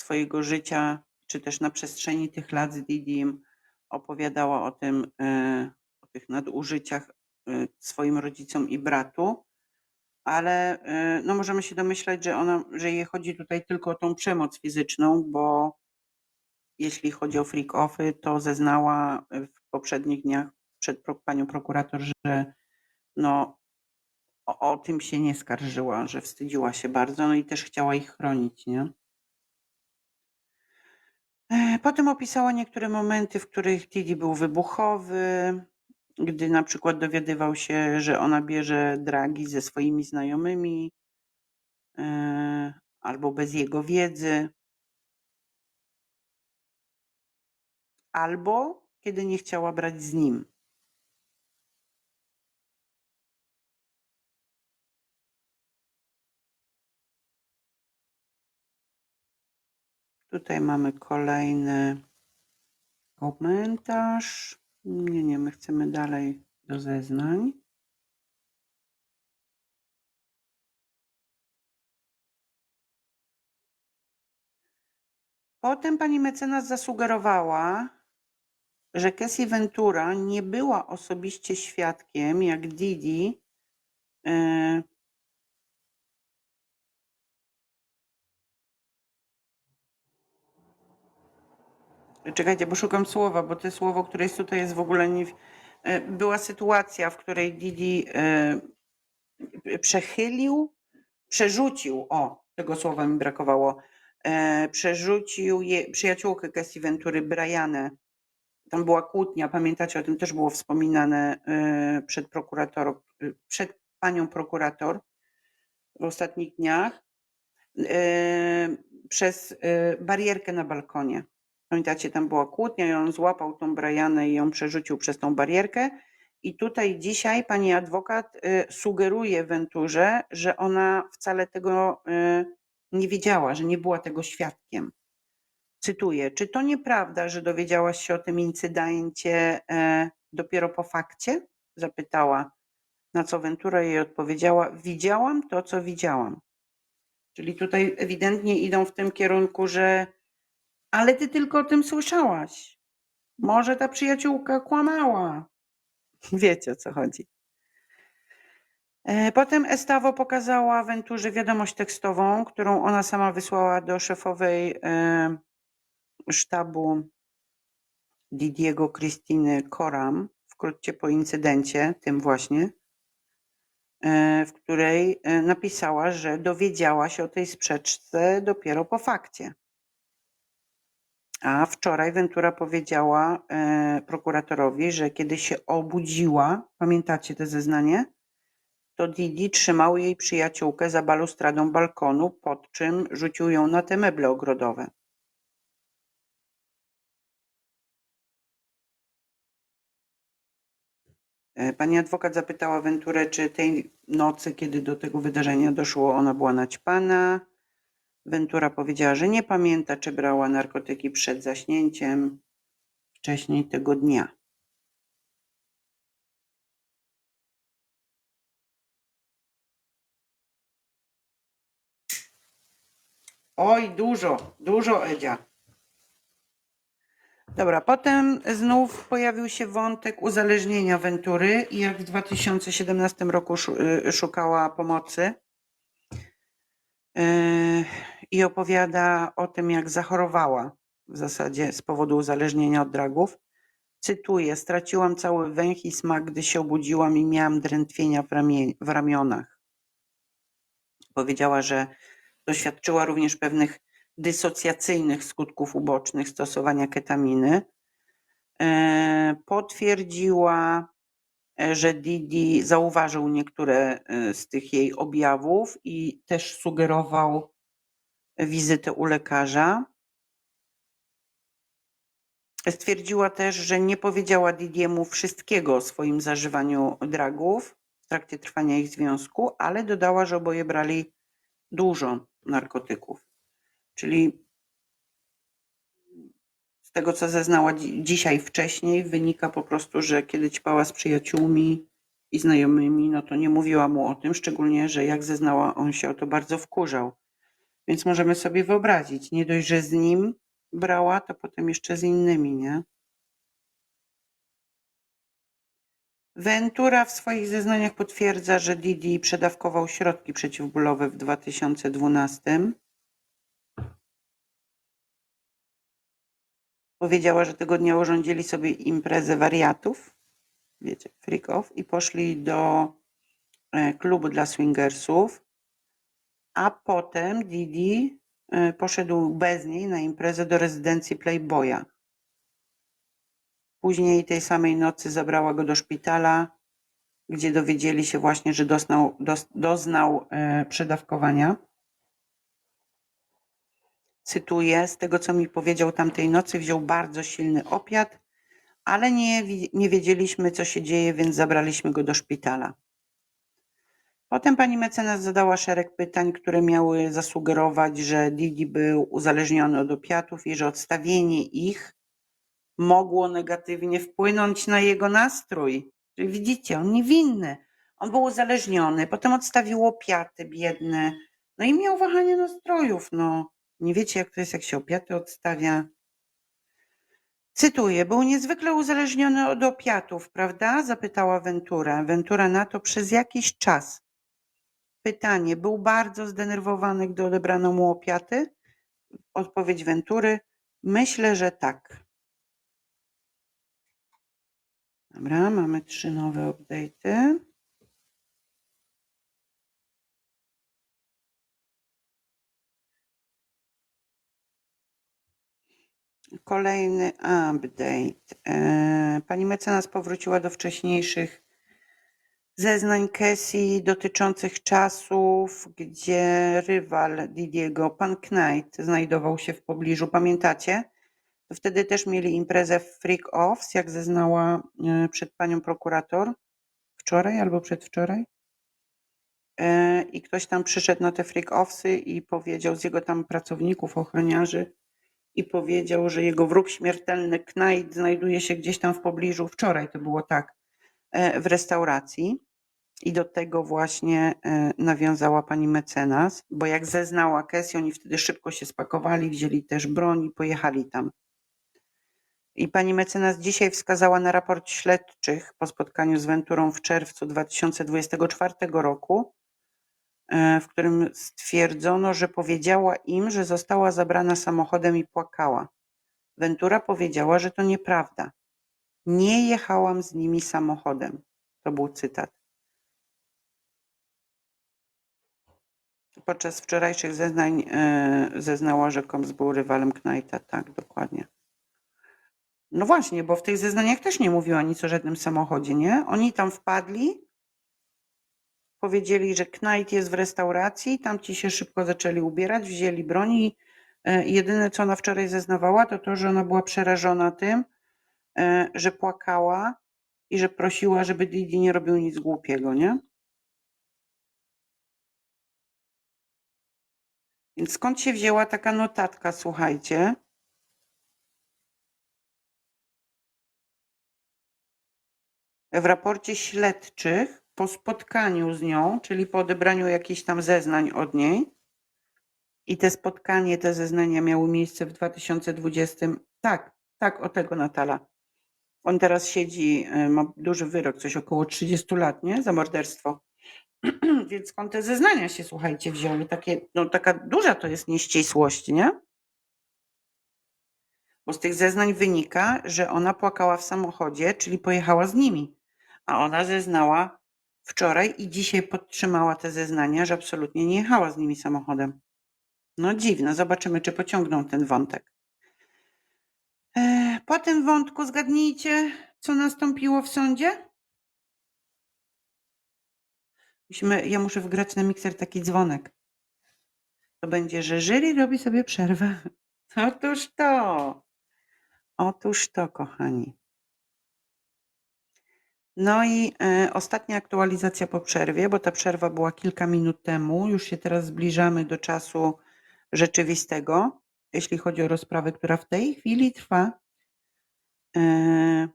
swojego życia, czy też na przestrzeni tych lat z Didim opowiadała o tym, e, o tych nadużyciach e, swoim rodzicom i bratu, ale e, no możemy się domyślać, że ona, że jej chodzi tutaj tylko o tą przemoc fizyczną, bo jeśli chodzi o freak offy, to zeznała w poprzednich dniach przed panią prokurator, że no o, o tym się nie skarżyła, że wstydziła się bardzo, no i też chciała ich chronić, nie? E, Potem opisała niektóre momenty, w których Didi był wybuchowy, gdy na przykład dowiadywał się, że ona bierze dragi ze swoimi znajomymi e, albo bez jego wiedzy, albo kiedy nie chciała brać z nim. Tutaj mamy kolejny komentarz. Nie, nie, my chcemy dalej do zeznań. Potem pani mecenas zasugerowała, że Cassie Ventura nie była osobiście świadkiem, jak Didi Czekajcie, bo szukam słowa, bo to słowo, które jest tutaj, jest w ogóle nie. e, Była sytuacja, w której Didi e, przechylił, przerzucił, o, tego słowa mi brakowało, e, przerzucił je, przyjaciółkę Cassie Ventury, Brianę. Tam była kłótnia, pamiętacie, o tym też było wspominane przed prokurator, e, przed panią prokurator w ostatnich dniach, przez barierkę na balkonie. Pamiętacie, tam była kłótnia i on złapał tą Brianę i ją przerzucił przez tą barierkę. I tutaj dzisiaj pani adwokat y, sugeruje Venturze, że ona wcale tego y, nie wiedziała, że nie była tego świadkiem. Cytuję, czy to nieprawda, że dowiedziałaś się o tym incydencie e, dopiero po fakcie? Zapytała, na co Ventura jej odpowiedziała, widziałam to, co widziałam. Czyli tutaj ewidentnie idą w tym kierunku, że ale ty tylko o tym słyszałaś. Może ta przyjaciółka kłamała. Wiecie o co chodzi. E, Potem Estawo pokazała Venturze wiadomość tekstową, którą ona sama wysłała do szefowej e, sztabu Didiego Krystyny Koram wkrótce po incydencie, tym właśnie, e, w której napisała, że dowiedziała się o tej sprzeczce dopiero po fakcie. A wczoraj Ventura powiedziała e, prokuratorowi, że kiedy się obudziła, pamiętacie te zeznanie? To Didi trzymał jej przyjaciółkę za balustradą balkonu, pod czym rzucił ją na te meble ogrodowe. E, Pani adwokat zapytała Venturę, czy tej nocy, kiedy do tego wydarzenia doszło, ona była naćpana. Ventura powiedziała, że nie pamięta, czy brała narkotyki przed zaśnięciem wcześniej tego dnia. Oj, dużo, dużo Edzia. Dobra, potem znów pojawił się wątek uzależnienia Ventury i jak w 2017 roku y, szukała pomocy. Yy, I opowiada o tym, jak zachorowała w zasadzie z powodu uzależnienia od dragów. Cytuję: Straciłam cały węch i smak, gdy się obudziłam i miałam drętwienia w, ramie, w ramionach. Powiedziała, że doświadczyła również pewnych dysocjacyjnych skutków ubocznych stosowania ketaminy. E, Potwierdziła, e, że Didi zauważył niektóre e, z tych jej objawów i też sugerował wizytę u lekarza. Stwierdziła też, że nie powiedziała Didiemu wszystkiego o swoim zażywaniu dragów w trakcie trwania ich związku, ale dodała, że oboje brali dużo narkotyków. Czyli z tego, co zeznała dzi- dzisiaj wcześniej, wynika po prostu, że kiedy ćpała z przyjaciółmi i znajomymi, no to nie mówiła mu o tym, szczególnie, że jak zeznała, on się o to bardzo wkurzał. Więc możemy sobie wyobrazić, nie dość, że z nim brała, to potem jeszcze z innymi, nie? Ventura w swoich zeznaniach potwierdza, że Didi przedawkował środki przeciwbólowe w 2012. Powiedziała, że tego dnia urządzili sobie imprezę wariatów, wiecie, freak off, i poszli do e, klubu dla swingersów, a potem Didi e, poszedł bez niej na imprezę do rezydencji Playboya. Później tej samej nocy zabrała go do szpitala, gdzie dowiedzieli się właśnie, że doznał, doznał e, przedawkowania. Cytuję, z tego co mi powiedział tamtej nocy, wziął bardzo silny opiat, ale nie, nie wiedzieliśmy, co się dzieje, więc zabraliśmy go do szpitala. Potem pani mecenas zadała szereg pytań, które miały zasugerować, że Didi był uzależniony od opiatów i że odstawienie ich mogło negatywnie wpłynąć na jego nastrój. Czyli widzicie, on niewinny. On był uzależniony, potem odstawił opiaty biedne, no i miał wahanie nastrojów. No, nie wiecie, jak to jest, jak się opiaty odstawia. Cytuję, był niezwykle uzależniony od opiatów, prawda? Zapytała Ventura. Ventura na to przez jakiś czas. Pytanie, był bardzo zdenerwowany, gdy odebrano mu opiaty? Odpowiedź Ventury, myślę, że tak. Dobra, mamy trzy nowe update'y. Kolejny update. E, Pani mecenas powróciła do wcześniejszych zeznań Casey dotyczących czasów, gdzie rywal Didiego, pan Knight, znajdował się w pobliżu. Pamiętacie? Wtedy też mieli imprezę Freak Offs, jak zeznała e, przed panią prokurator wczoraj albo przedwczoraj. E, I ktoś tam przyszedł na te Freak Offsy i powiedział z jego tam pracowników, ochroniarzy, i powiedział, że jego wróg śmiertelny Knight znajduje się gdzieś tam w pobliżu. Wczoraj to było tak, w restauracji. I do tego właśnie e, nawiązała pani mecenas, bo jak zeznała Cassie, oni wtedy szybko się spakowali, wzięli też broń i pojechali tam. I pani mecenas dzisiaj wskazała na raport śledczych po spotkaniu z Venturą w czerwcu 2024 roku, e, w którym stwierdzono, że powiedziała im, że została zabrana samochodem i płakała. Ventura powiedziała, że to nieprawda. Nie jechałam z nimi samochodem. To był cytat. Podczas wczorajszych zeznań e, zeznała, że Combs był rywalem Knighta. Tak, dokładnie. No właśnie, bo w tych zeznaniach też nie mówiła nic o żadnym samochodzie, nie? Oni tam wpadli, powiedzieli, że Knight jest w restauracji, tamci się szybko zaczęli ubierać, wzięli broń i e, jedyne, co ona wczoraj zeznawała, to to, że ona była przerażona tym, że płakała i że prosiła, żeby Didi nie robił nic głupiego, nie? Więc skąd się wzięła taka notatka, słuchajcie? W raporcie śledczych po spotkaniu z nią, czyli po odebraniu jakichś tam zeznań od niej, i te spotkanie, te zeznania miały miejsce w 2020. Tak, tak, o tego Natala. On teraz siedzi, y, ma duży wyrok, coś około 30 lat, nie? Za morderstwo. Więc skąd te zeznania się, słuchajcie, wzięły? Takie, no taka duża to jest nieścisłość, nie? Bo z tych zeznań wynika, że ona płakała w samochodzie, czyli pojechała z nimi. A ona zeznała wczoraj i dzisiaj podtrzymała te zeznania, że absolutnie nie jechała z nimi samochodem. No dziwne, zobaczymy, czy pociągną ten wątek. E, Po tym wątku zgadnijcie, co nastąpiło w sądzie? Musimy, ja muszę wgrać na mikser taki dzwonek. To będzie, że jury robi sobie przerwę. Otóż to. Otóż to, kochani. No i e, ostatnia aktualizacja po przerwie, bo ta przerwa była kilka minut temu. Już się teraz zbliżamy do czasu rzeczywistego, jeśli chodzi o rozprawę, która w tej chwili trwa. E,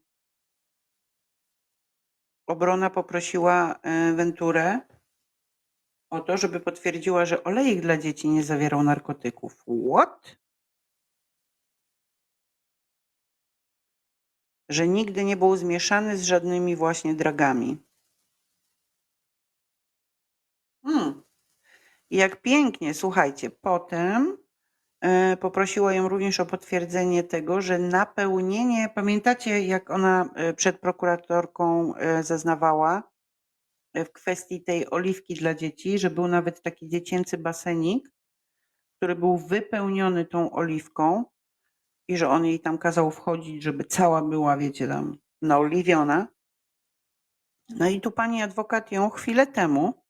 obrona poprosiła e, Venturę o to, żeby potwierdziła, że olejek dla dzieci nie zawierał narkotyków. What? Że nigdy nie był zmieszany z żadnymi właśnie dragami. Hmm. Jak pięknie, słuchajcie, potem poprosiła ją również o potwierdzenie tego, że napełnienie, pamiętacie jak ona e, przed prokuratorką e, zeznawała e, w kwestii tej oliwki dla dzieci, że był nawet taki dziecięcy basenik, który był wypełniony tą oliwką i że on jej tam kazał wchodzić, żeby cała była, wiecie, tam naoliwiona. No i tu pani adwokat ją chwilę temu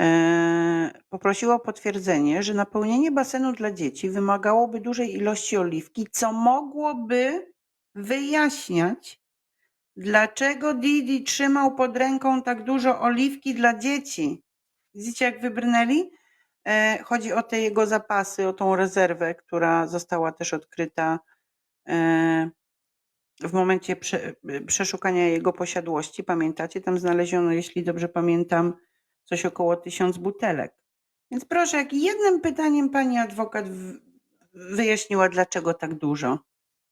e, poprosiła o potwierdzenie, że napełnienie basenu dla dzieci wymagałoby dużej ilości oliwki, co mogłoby wyjaśniać, dlaczego Didi trzymał pod ręką tak dużo oliwki dla dzieci. Widzicie, jak wybrnęli? E, Chodzi o te jego zapasy, o tą rezerwę, która została też odkryta e, w momencie prze, przeszukania jego posiadłości. Pamiętacie, tam znaleziono, jeśli dobrze pamiętam, coś około tysiąc butelek. Więc proszę, jak jednym pytaniem pani adwokat wyjaśniła, dlaczego tak dużo.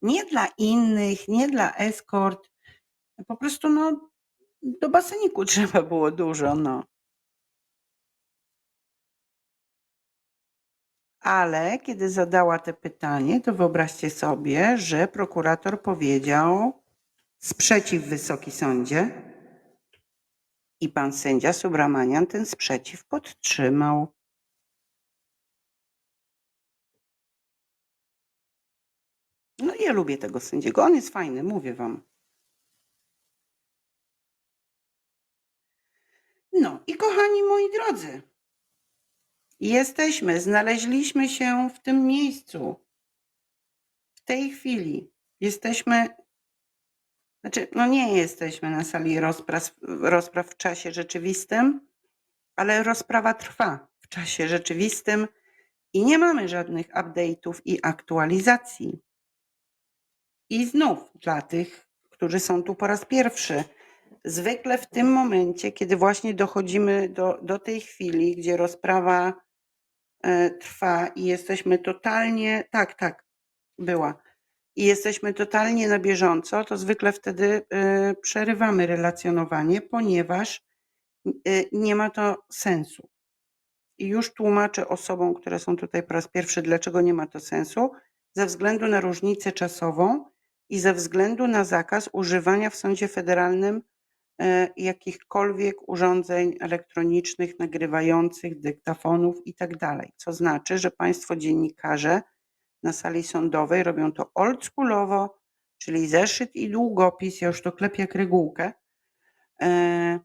Nie dla innych, nie dla eskort. Po prostu no, do baseniku trzeba było dużo, no. Ale kiedy zadała te pytanie, to wyobraźcie sobie, że prokurator powiedział sprzeciw Wysoki Sądzie i pan sędzia Subramanian ten sprzeciw podtrzymał. No ja lubię tego sędziego, on jest fajny, mówię wam. No i kochani moi drodzy, jesteśmy, znaleźliśmy się w tym miejscu. W tej chwili jesteśmy, znaczy, no nie jesteśmy na sali rozpraw, rozpraw w czasie rzeczywistym, ale rozprawa trwa w czasie rzeczywistym i nie mamy żadnych update'ów i aktualizacji. I znów dla tych, którzy są tu po raz pierwszy, zwykle w tym momencie, kiedy właśnie dochodzimy do, do tej chwili, gdzie rozprawa e, trwa i jesteśmy totalnie, tak, tak, była, i jesteśmy totalnie na bieżąco, to zwykle wtedy e, przerywamy relacjonowanie, ponieważ e, nie ma to sensu. I już tłumaczę osobom, które są tutaj po raz pierwszy, dlaczego nie ma to sensu, ze względu na różnicę czasową i ze względu na zakaz używania w sądzie federalnym e, jakichkolwiek urządzeń elektronicznych, nagrywających, dyktafonów itd. Co znaczy, że Państwo dziennikarze na sali sądowej robią to oldschoolowo, czyli zeszyt i długopis, ja już to klepię jak regułkę. E,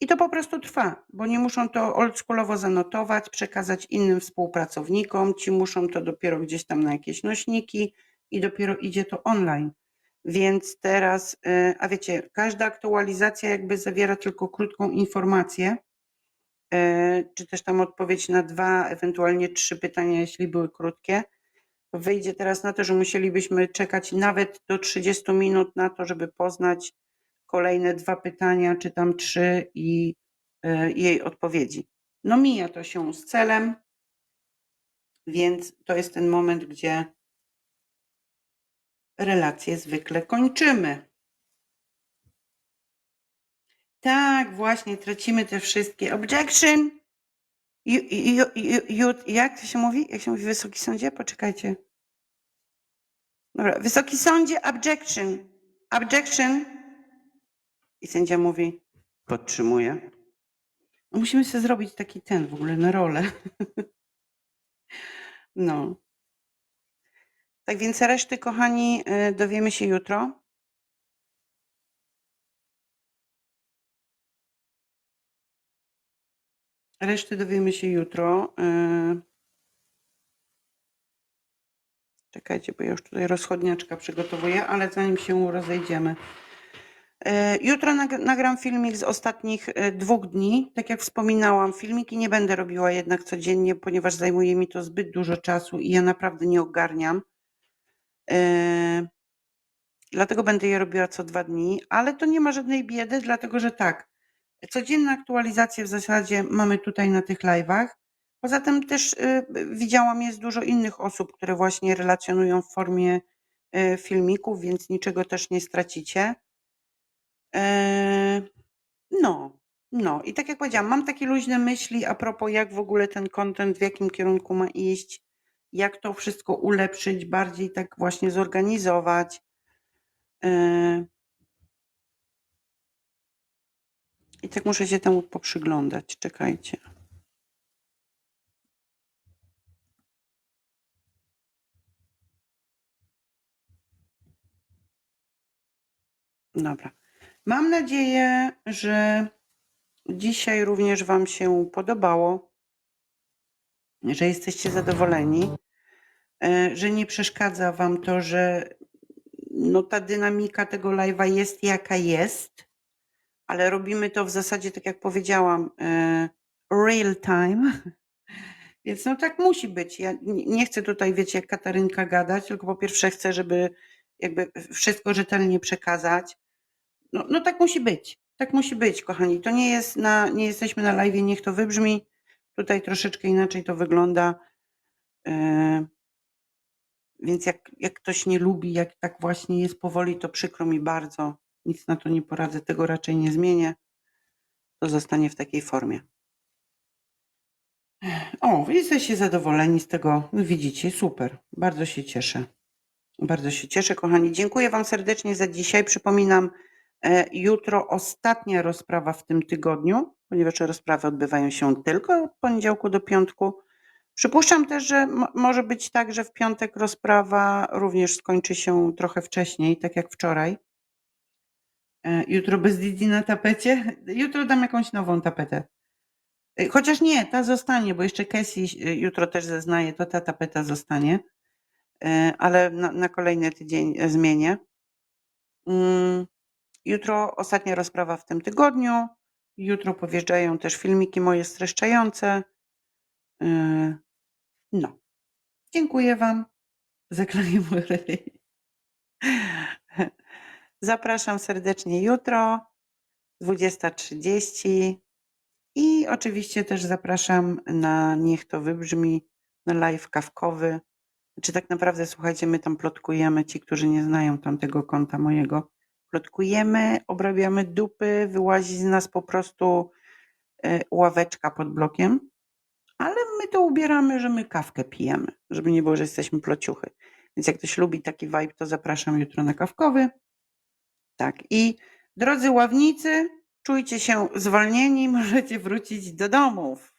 I to po prostu trwa, bo nie muszą to oldschoolowo zanotować, przekazać innym współpracownikom, ci muszą to dopiero gdzieś tam na jakieś nośniki i dopiero idzie to online. Więc teraz, e, a wiecie, każda aktualizacja jakby zawiera tylko krótką informację, e, czy też tam odpowiedź na dwa, ewentualnie trzy pytania, jeśli były krótkie. Wyjdzie teraz na to, że musielibyśmy czekać nawet do 30 minut na to, żeby poznać kolejne dwa pytania, czy tam trzy i e, jej odpowiedzi. No mija to się z celem, więc to jest ten moment, gdzie relacje zwykle kończymy. Tak, właśnie, tracimy te wszystkie. Objection! Jak to się mówi? Jak się mówi Wysoki Sądzie? Poczekajcie. Dobra, Wysoki Sądzie, objection. Objection. I sędzia mówi, podtrzymuję. No musimy sobie zrobić taki ten w ogóle na rolę. No. Tak więc reszty, kochani, y, dowiemy się jutro. Reszty dowiemy się jutro. y. Czekajcie, bo ja już tutaj rozchodniaczka przygotowuję, ale zanim się rozejdziemy. Y, Jutro nag- nagram filmik z ostatnich y, dwóch dni. Tak jak wspominałam, filmiki nie będę robiła jednak codziennie, ponieważ zajmuje mi to zbyt dużo czasu i ja naprawdę nie ogarniam. Dlatego będę je robiła co dwa dni, ale to nie ma żadnej biedy, dlatego że tak. Codzienne aktualizacje w zasadzie mamy tutaj na tych live'ach. Poza tym też y, widziałam, jest dużo innych osób, które właśnie relacjonują w formie y, filmików, więc niczego też nie stracicie. E, No, no i tak jak powiedziałam, mam takie luźne myśli a propos jak w ogóle ten content, w jakim kierunku ma iść, jak to wszystko ulepszyć, bardziej tak właśnie zorganizować. E, I tak muszę się temu poprzyglądać. Czekajcie. Dobra. Mam nadzieję, że dzisiaj również Wam się podobało, że jesteście zadowoleni, e, że nie przeszkadza Wam to, że no ta dynamika tego live'a jest jaka jest, ale robimy to w zasadzie, tak jak powiedziałam, e, real time. Więc no tak musi być. Ja nie chcę tutaj, wiecie, jak Katarynka gadać, tylko po pierwsze chcę, żeby jakby wszystko rzetelnie przekazać. No, no tak musi być. Tak musi być, kochani. To nie jest na, nie jesteśmy na live, niech to wybrzmi. Tutaj troszeczkę inaczej to wygląda. E, Więc jak, jak ktoś nie lubi, jak tak właśnie jest powoli, to przykro mi bardzo. Nic na to nie poradzę, tego raczej nie zmienię. To zostanie w takiej formie. O, jesteście zadowoleni z tego. Widzicie, super. Bardzo się cieszę. Bardzo się cieszę, kochani. Dziękuję Wam serdecznie za dzisiaj. Przypominam, e, jutro ostatnia rozprawa w tym tygodniu, ponieważ rozprawy odbywają się tylko od poniedziałku do piątku. Przypuszczam też, że mo- może być tak, że w piątek rozprawa również skończy się trochę wcześniej, tak jak wczoraj. E, Jutro bez Didi na tapecie. Jutro dam jakąś nową tapetę. E, Chociaż nie, ta zostanie, bo jeszcze Casey e, jutro też zeznaje, to ta tapeta zostanie. Ale na, na kolejny tydzień zmienię. Mm, Jutro ostatnia rozprawa w tym tygodniu. Jutro powjeżdżają też filmiki moje streszczające. No. Dziękuję Wam. Zaklanie ryj. Zapraszam serdecznie jutro, 20.30. I oczywiście też zapraszam na Niech to wybrzmi, na live kawkowy. Czy tak naprawdę, słuchajcie, my tam plotkujemy, ci, którzy nie znają tamtego konta mojego. Plotkujemy, obrabiamy dupy, wyłazi z nas po prostu e, ławeczka pod blokiem, ale my to ubieramy, że my kawkę pijemy, żeby nie było, że jesteśmy plociuchy. Więc jak ktoś lubi taki vibe, to zapraszam jutro na kawkowy. Tak. I drodzy ławnicy, czujcie się zwolnieni, możecie wrócić do domów.